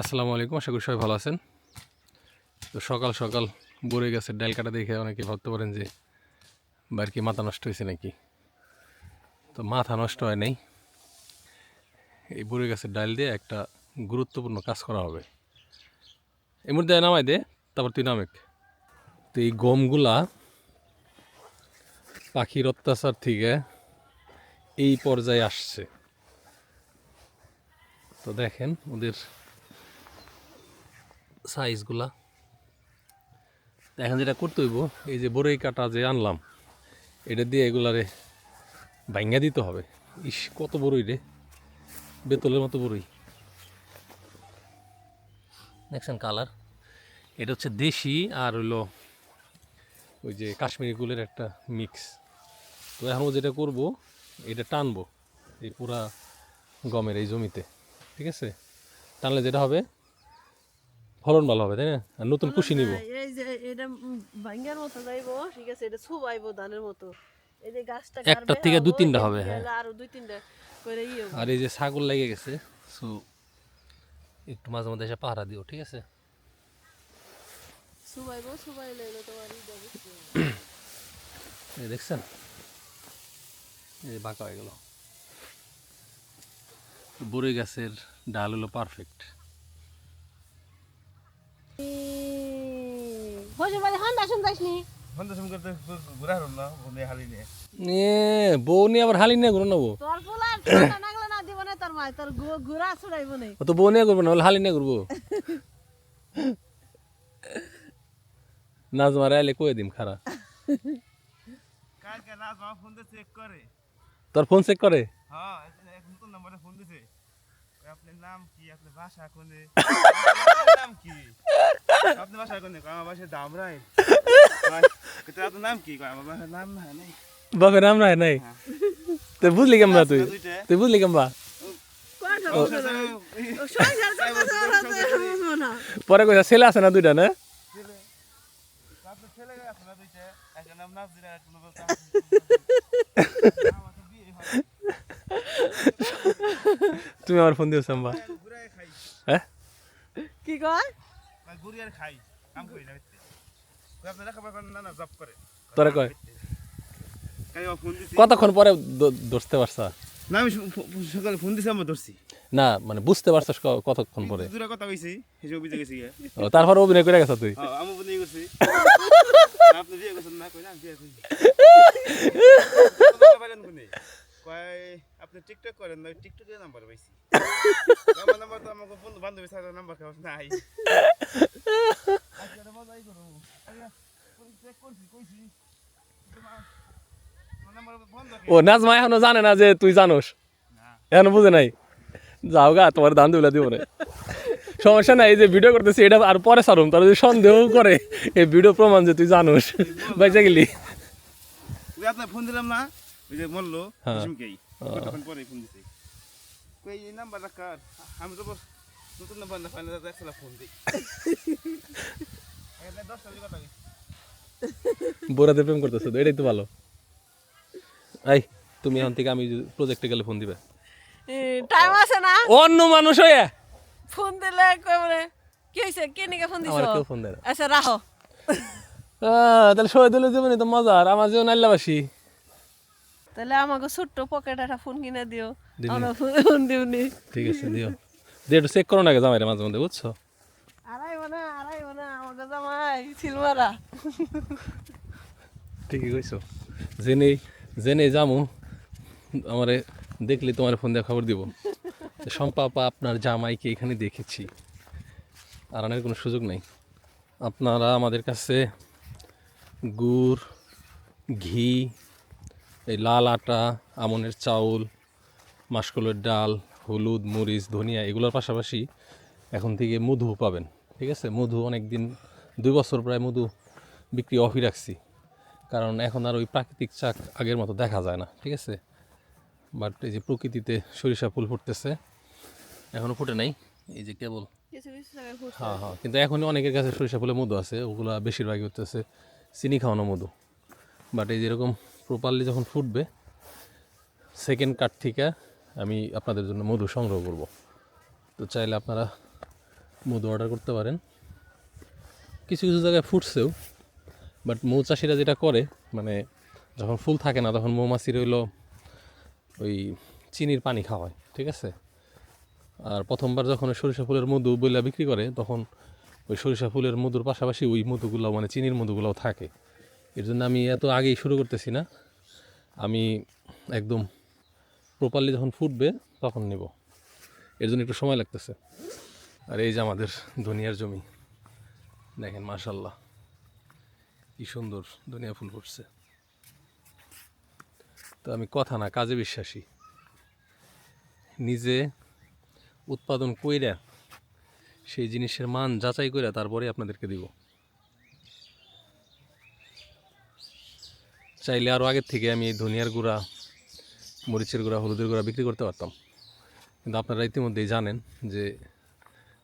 আসসালামু আলাইকুম, আশা করি সবাই ভালো আছেন। তো সকাল সকাল বড়ে গাছের ডাল কাটা দেখে অনেকে ভাবতে পারেন যে বার কি মাথা নষ্ট হয়েছে নাকি? তো মাথা নষ্ট হয় নাই। এই বড়ে গাছের ডাল দিয়ে একটা গুরুত্বপূর্ণ কাজ করা হবে। এর মধ্যে নামাই দে, তারপর তুই নামেক। তো এই গমগুলা পাখির অত্যাচার থেকে এই পর্যায়ে আসছে। তো দেখেন ওদের সাইজগুলা এখন যেটা করতে হইব এই যে বড়ই কাটা যে আনলাম এটা দিয়ে এগুলারে ভাঙ্গা দিতে হবে। ইস কত বড়ই রে। বেতলের মতো বড়ই। দেখছেন কালার এটা হচ্ছে দেশি আর হইল ওই যে কাশ্মীরি গুলের একটা মিক্স তো এখন যেটা করব এটা টানবো এই পুরা গমের এই জমিতে। ঠিক আছে? টানলে যেটা হবে ফলন ভালো হবে তাই না? আর নতুন কুশি নিব। এই যে এটা ভাঙ্গার মতো যাইবো ঠিক আছে এটা ছুবাইবো ধানের মতো। এই যে গাছটা কাটবে, থেকে দু আবার তিনটা হবে, হ্যাঁ। আরও দুই তিনটা করে ইয়ে। আর এই যে ছাগল লেগে গেছে সো একটু মাঝে মধ্যে এসে পাহারা দিও ঠিক আছে? ছুবাইবো ছুবাইলে হলো তোমার ই এই দেখছেন? এই বাঁকা হয়ে গেল। বড়ই গাছের ডাল হলো পারফেক্ট বউ নিয়ে আবার হালি নিয়ে ঘুরে নেব। তোর পোলার ঠান্ডা নাগলে না দিব না তোর মাই তোর গু- গুড়া ছুড়াইবো না। ও তো বউ নিয়ে করব না হালি নিয়ে ঘুরবো। নাজমা রাইলে কয়ে দিম খারা। কালকে রাত আমার ফোন চেক করে। তোর ফোন চেক করে? হ্যাঁ এক নতুন নাম্বারে ফোন দিছে কয়, আপনার নাম কি আপনার ভাষা কোনে নাম কি আপনার ভাষা কোনে কয়, আমার ভাষা দামরাই আপনার নাম কি কয়, আমার ভাষার নাম না নাই বাপের নাম নাই নাই তুই বুঝলি কেমবা তুই তুই বুঝলি কেমবা পরে কইছা ছেলে আছে না দুইটা না ছেলে আছে না দুইটা একটা নাম নাজরিন আর একটা নাম বলতে আমার তো বিয়ে হয় তুমি আমার ফোন দিয়েছ আম্বা হ্যাঁ? কি কয়? খাই। কাম করি না কয়, তোরা কতক্ষণ পরে ধরতে পারছা? না আমি সকালে ফোন দিছি আমরা ধরছি। না মানে বুঝতে পারছস ক- কতক্ষণ পরে। দূরে কথা কইছি হিসেবে বুঝে গেছি ও, তারপর অভিনয় করে গেছ তুই? আমি বিয়ে করছি আপনি বিয়ে করছেন না কই না বিয়ে করছি? কয় আপনি টিকটক করেন না টিকটকের নাম্বার পাইছি। আমার নাম্বার তো আমাকে বন্ধু বান্ধবী ছাড়া নাম্বার খাওয়া নাই। আজকে মজাই করো। চেক করছি কইছি। ও নাজমা এখনও জানে না যে তুই জানোস। না। এখনও বুঝে নাই। যাও গা তোমার দান দিবলা দিব না। সমস্যা নাই এই যে ভিডিও করতেছি এটা আর পরে সারুম তারা যদি সন্দেহ করে এই ভিডিও প্রমাণ যে তুই জানোস। বাইচা গেলি আপনার ফোন দিলাম না? ওই যে মরলো হ্যাঁ। কতক্ষণ পরে ফোন দিছে। কই এই নাম্বার রাখার আমি তো নতুন নাম্বার না ফাইনাল একসাথে ফোন দিই। এখানে দশটা কথা বোরাতে প্রেম করতেছো তো এটাই তো ভালো। এই তুমি এখন থেকে আমি প্রজেক্টে গেলে ফোন দিবে। টাইম আছে না? অন্য মানুষ হয়ে। ফোন দিলে কি হইছে? কে নিকে ফোন দিছো? আমার কেউ ফোন দেয় না। আচ্ছা রাখো। আহ, তাহলে শহীদ হলে জীবনে তো মজা আর আমার জীবন আল্লাবাসী তাহলে আমাকে ছোট্ট পকেট একটা ফোন কিনে দিও। আমরা ফোন দিবনি ঠিক আছে দিও। দিয়ে একটু চেক করো না জামাই রে মাঝে মধ্যে বুঝছ? আড়াই না আড়াই না আমাকে জামাই সিলমারা ঠিকই কইছো। জেনে জেনে যামু আমারে দেখলে তোমার ফোন দিয়ে খবর দিব। আপা আপনার জামাইকে এখানে দেখেছি। আর আনার কোনো সুযোগ নেই। আপনারা আমাদের কাছে গুড় ঘি এই লাল আটা আমনের চাউল মাসকলের ডাল হলুদ মরিচ ধনিয়া এগুলোর পাশাপাশি এখন থেকে মধু পাবেন ঠিক আছে? মধু অনেক দিন দুই বছর প্রায় মধু বিক্রি অফই রাখছি। কারণ এখন আর ওই প্রাকৃতিক চাক আগের মতো দেখা যায় না ঠিক আছে? বাট এই যে প্রকৃতিতে সরিষা ফুল ফুটতেছে এখনও ফুটে নাই এই যে কেবল হ্যাঁ হ্যাঁ কিন্তু এখন অনেকের কাছে সরিষা ফুলে মধু আছে ওগুলো বেশিরভাগই হচ্ছে চিনি খাওয়ানো মধু। বাট এই যেরকম প্রপারলি যখন ফুটবে সেকেন্ড কাট থেকে আমি আপনাদের জন্য মধু সংগ্রহ করব। তো চাইলে আপনারা মধু অর্ডার করতে পারেন। কিছু কিছু জায়গায় ফুটছেও বাট মৌ চাষিরা যেটা করে মানে যখন ফুল থাকে না, তখন মৌমাছির হইল ওই চিনির পানি খাওয়ায়, ঠিক আছে? আর প্রথমবার যখন সরিষা ফুলের মধু বইলা বিক্রি করে, তখন ওই সরিষা ফুলের মধুর পাশাপাশি ওই মধুগুলো মানে চিনির মধুগুলোও থাকে। এর জন্য আমি এত আগেই শুরু করতেছি না। আমি একদম প্রপারলি যখন ফুটবে তখন নেব। এর জন্য একটু সময় লাগতেছে। আর এই যে আমাদের দুনিয়ার জমি, দেখেন মাশাল্লাহ কি সুন্দর দুনিয়া ফুল ফুটছে। তো আমি কথা না, কাজে বিশ্বাসী। নিজে উৎপাদন কইরা সেই জিনিসের মান যাচাই কইরা তারপরে আপনাদেরকে দিব। চাইলে আরও আগের থেকে আমি এই ধনিয়ার গুঁড়া মরিচের গুঁড়া হলুদের গুঁড়া বিক্রি করতে পারতাম। কিন্তু আপনারা ইতিমধ্যেই জানেন যে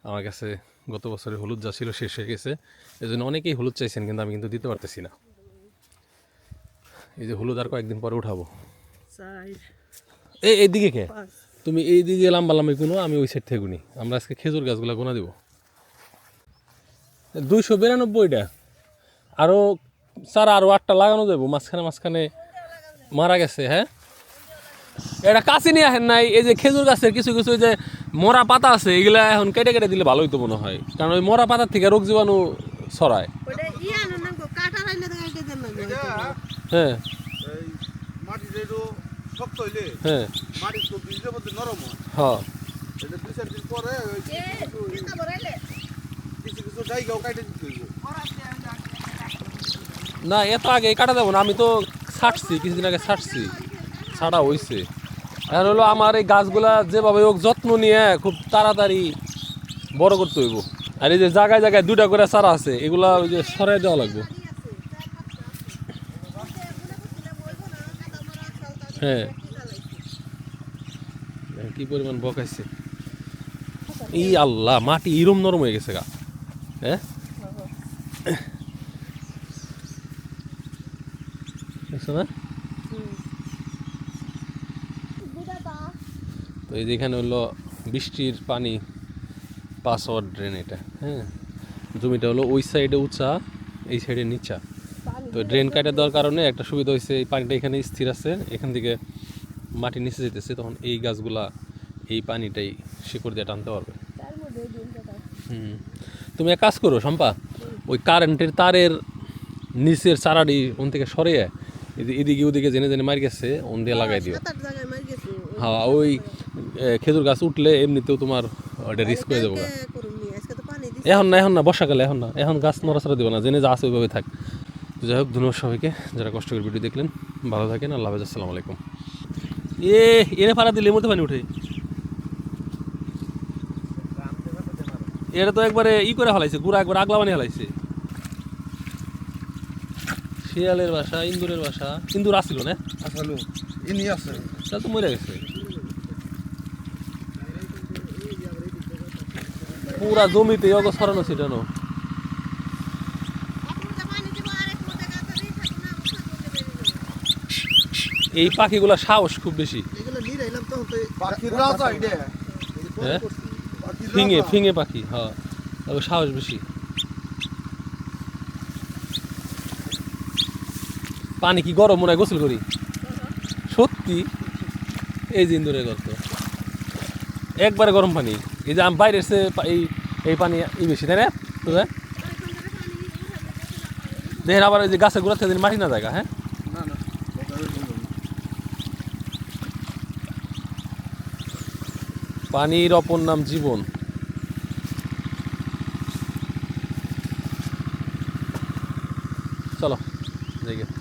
আমার কাছে গত বছরের হলুদ যা ছিল শেষ হয়ে গেছে। এই জন্য অনেকেই হলুদ চাইছেন কিন্তু আমি কিন্তু দিতে পারতেছি না। এই যে হলুদ আর কয়েকদিন পরে উঠাবো। এই এইদিকে কে? তুমি এই দিকে লাম্বা লাম্বি গুনো আমি ওই সাইড থেকে গুনি। আমরা আজকে খেজুর গাছগুলো গোনা দিব। দুইশো বিরানব্বইটা। আরও চারা আরও আটটা লাগানো যাব মাঝখানে মাঝখানে মারা গেছে হ্যাঁ? এটা কাছে নিয়ে আসেন নাই এই যে খেজুর গাছের কিছু কিছু যে মরা পাতা আছে এগুলা এখন কেটে কেটে দিলে ভালোই তো মনে হয়। কারণ ওই মরা পাতার থেকে রোগ জীবাণু ছড়ায়। হ্যাঁ। এই মাটির একটু শক্ত হইলে হ্যাঁ। হয়। হ্যাঁ কিছু কিছু জায়গাও কাটে দিতে না, এত আগে কাটা দেবো না, আমি তো ছাটছি, কিছুদিন আগে ছাটছি। ছাড়া হইছে। এখন হলো আমার এই গাছগুলা যেভাবে হোক যত্ন নিয়ে খুব তাড়াতাড়ি বড় করতে হইব। আর এই যে জায়গায় জায়গায় দুটা করে চারা আছে, এগুলা ওই যে সরাই দেওয়া লাগবে। হ্যাঁ। কি পরিমাণ বকাইছে। ই আল্লাহ, মাটি ইরম নরম হয়ে গেছে গা। হ্যাঁ? তো এই যেখানে হলো বৃষ্টির পানি পাস হওয়ার ড্রেন এটা হ্যাঁ? জমিটা হলো ওই সাইডে উঁচা, এই সাইডে নিচা। তো ড্রেন কাটে দেওয়ার কারণে একটা সুবিধা হয়েছে, এই পানিটা এখানে স্থির আছে, এখান থেকে মাটি নিচে যেতেছে, তখন এই গাছগুলা এই পানিটাই শিকড় দিয়ে টানতে পারবে। হুম। তুমি এক কাজ করো, শম্পা, ওই কারেন্টের তারের নিচের চারাটি ওন থেকে সরিয়ে এদিকে ওদিকে জেনে জেনে মারি গেছে ওন দিয়ে লাগাই দিও। হ্যাঁ ওই খেজুর গাছ উঠলে এমনিতেও তোমার ওটা রিস্ক হয়ে যাব এখন না এখন না বর্ষাকালে এখন না এখন গাছ নড়াচড়া দেবে না জেনে যা আছে ওইভাবে থাক। তো যাই হোক ধন্যবাদ সবাইকে যারা কষ্ট করে ভিডিও দেখলেন ভালো থাকেন আল্লাহ হাফেজ আসসালামু আলাইকুম। এ এনে ফাড়া দিলে মধ্যে পানি উঠে। এটা তো একবারে ই করে ফেলাইছে গুড়া একবার আগলা বানিয়ে ফেলাইছে। শিয়ালের বাসা ইন্দুরের বাসা। ইন্দুর আসছিল না? আসলে ইনি আছে। তাহলে তো মরে গেছে। পুরা জমিতে অগ ছড়ানো ছিটানো এই পাখিগুলা সাহস খুব বেশি। হ্যাঁ? ফিঙে ফিঙে পাখি হ্যাঁ। তবে সাহস বেশি। পানি কি গরম মনে হয় গোসল করি? সত্যি এই যে ইন্দুরের গর্ত। একবারে গরম পানি। এই যে আম বাইরের সে পা- এই এই পানি ই বেশি তাই না? বুঝলেন? দেখেন আবার ওই যে গাছের গোড়া থেকে মাটি না জায়গা হ্যাঁ? পানির অপর নাম জীবন। চলো দেখে।